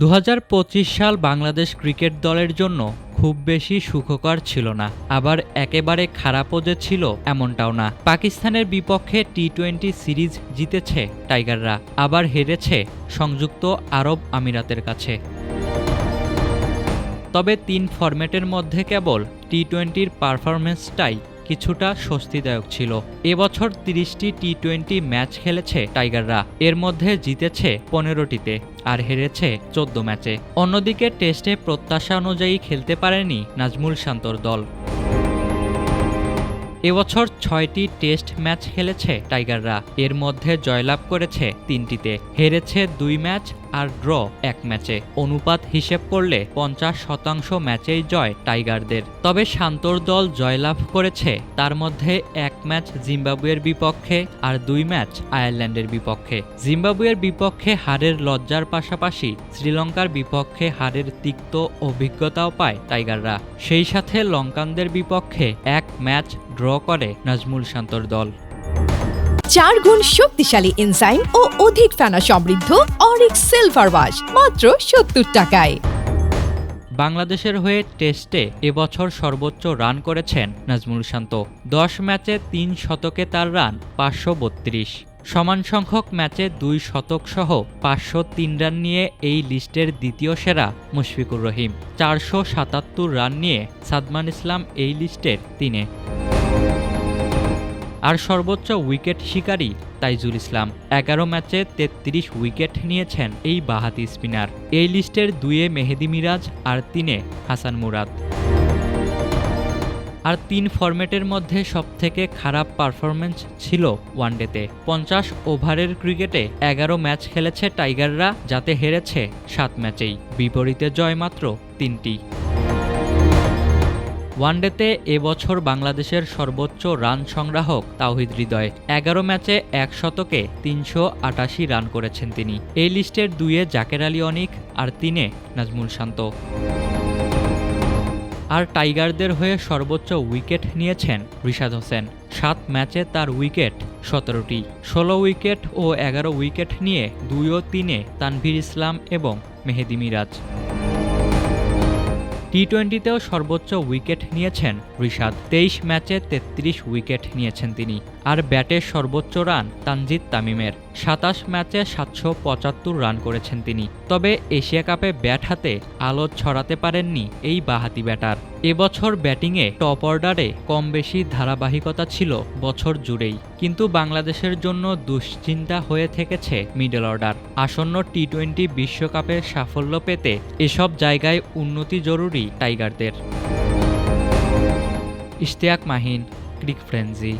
দু হাজার পঁচিশ সাল বাংলাদেশ ক্রিকেট দলের জন্য খুব বেশি সুখকর ছিল না। আবার একেবারে খারাপও যে ছিল এমনটাও না। পাকিস্তানের বিপক্ষে টি টোয়েন্টি সিরিজ জিতেছে টাইগাররা, আবার হেরেছে সংযুক্ত আরব আমিরাতের কাছে। তবে তিন ফরম্যাটের মধ্যে কেবল টি টোয়েন্টির পারফরমেন্সটাই কিছুটা স্বস্তিদায়ক ছিল। এবছর তিরিশটি টি টোয়েন্টি ম্যাচ খেলেছে টাইগাররা। এর মধ্যে জিতেছে পনেরোটিতে আর হেরেছে চোদ্দ ম্যাচে। অন্যদিকে টেস্টে প্রত্যাশা অনুযায়ী খেলতে পারেনি নাজমুল শান্তর দল। এবছর ছয়টি টেস্ট ম্যাচ খেলেছে টাইগাররা। এর মধ্যে জয়লাভ করেছে তিনটিতে। হেরেছে দুই ম্যাচ আর ড্র এক ম্যাচে। অনুপাত হিসেব করলে পঞ্চাশ শতাংশ ম্যাচেই জয় টাইগারদের। তবে শান্তর দল জয়লাভ করেছে। তার মধ্যে এক ম্যাচ জিম্বাবুয়ের বিপক্ষে আর দুই ম্যাচ আয়ারল্যান্ডের বিপক্ষে। জিম্বাবুয়ের বিপক্ষে হারের লজ্জার পাশাপাশি শ্রীলঙ্কার বিপক্ষে হারের তিক্ত অভিজ্ঞতাও পায় টাইগাররা। সেই সাথে লঙ্কানদের বিপক্ষে এক ম্যাচ ড্র করে নাজমুল শান্তর দল। চার গুণ শক্তিশালী এনজাইম ও অধিক ফেনা সমৃদ্ধ অরিক সিলভার ওয়াশ মাত্র সত্তর টাকায়। বাংলাদেশের হয়ে টেস্টে এবছর সর্বোচ্চ রান করেছেন নাজমুল শান্ত। দশ ম্যাচে তিন শতকে তার রান পাঁচশো বত্রিশ। সমান সংখ্যক ম্যাচে দুই শতক সহ পাঁচশো তিন রান নিয়ে এই লিস্টের দ্বিতীয় সেরা মুশফিকুর রহিম। চারশো সাতাত্তর রান নিয়ে সাদমান ইসলাম এই লিস্টের তিনে। আর সর্বোচ্চ উইকেট শিকারী তাইজুল ইসলাম। এগারো ম্যাচে তেত্রিশ উইকেট নিয়েছেন এই বাহাতি স্পিনার। এই লিস্টের দুয়ে মেহেদি মিরাজ আর তিনে হাসান মুরাদ। আর তিন ফরম্যাটের মধ্যে সবথেকে খারাপ পারফরমেন্স ছিল ওয়ানডেতে। পঞ্চাশ ওভারের ক্রিকেটে এগারো ম্যাচ খেলেছে টাইগাররা, যাতে হেরেছে সাত ম্যাচেই। বিপরীতে জয় মাত্র তিনটি। ওয়ানডেতে এবছর বাংলাদেশের সর্বোচ্চ রান সংগ্রাহক তাওহিদ হৃদয়। এগারো ম্যাচে এক শতকে তিনশো আটাশি রান করেছেন তিনি। এই লিস্টের দুইয়ে জাকের আলী অনিক আর তিনে নাজমুল শান্ত। আর টাইগারদের হয়ে সর্বোচ্চ উইকেট নিয়েছেন রিশাদ হোসেন। সাত ম্যাচে তার উইকেট সতেরোটি। ষোলো উইকেট ও এগারো উইকেট নিয়ে দুই ও তিনে তানভীর ইসলাম এবং মেহেদি মিরাজ। টি টোয়েন্টিতেও সর্বোচ্চ উইকেট নিয়েছেন ঋষাদ তেইশ ম্যাচে তেত্রিশ উইকেট নিয়েছেন তিনি। আর ব্যাটে সর্বোচ্চ রান তানজিদ তামিমের। সাতাশ ম্যাচে সাতশো পঁচাত্তর রান করেছেন তিনি। তবে এশিয়া কাপে ব্যাট হাতে আলো ছড়াতে পারেননি এই বাহাতি ব্যাটার। এবছর ব্যাটিংয়ে টপ অর্ডারে কম বেশি ধারাবাহিকতা ছিল বছর জুড়েই। কিন্তু বাংলাদেশের জন্য দুশ্চিন্তা হয়ে থেকেছে মিডল অর্ডার। আসন্ন টি টোয়েন্টি বিশ্বকাপের সাফল্য পেতে এসব জায়গায় উন্নতি জরুরি টাইগারদের। ইশতিয়াক মাহিন, ক্রিক ফ্রেন্সি।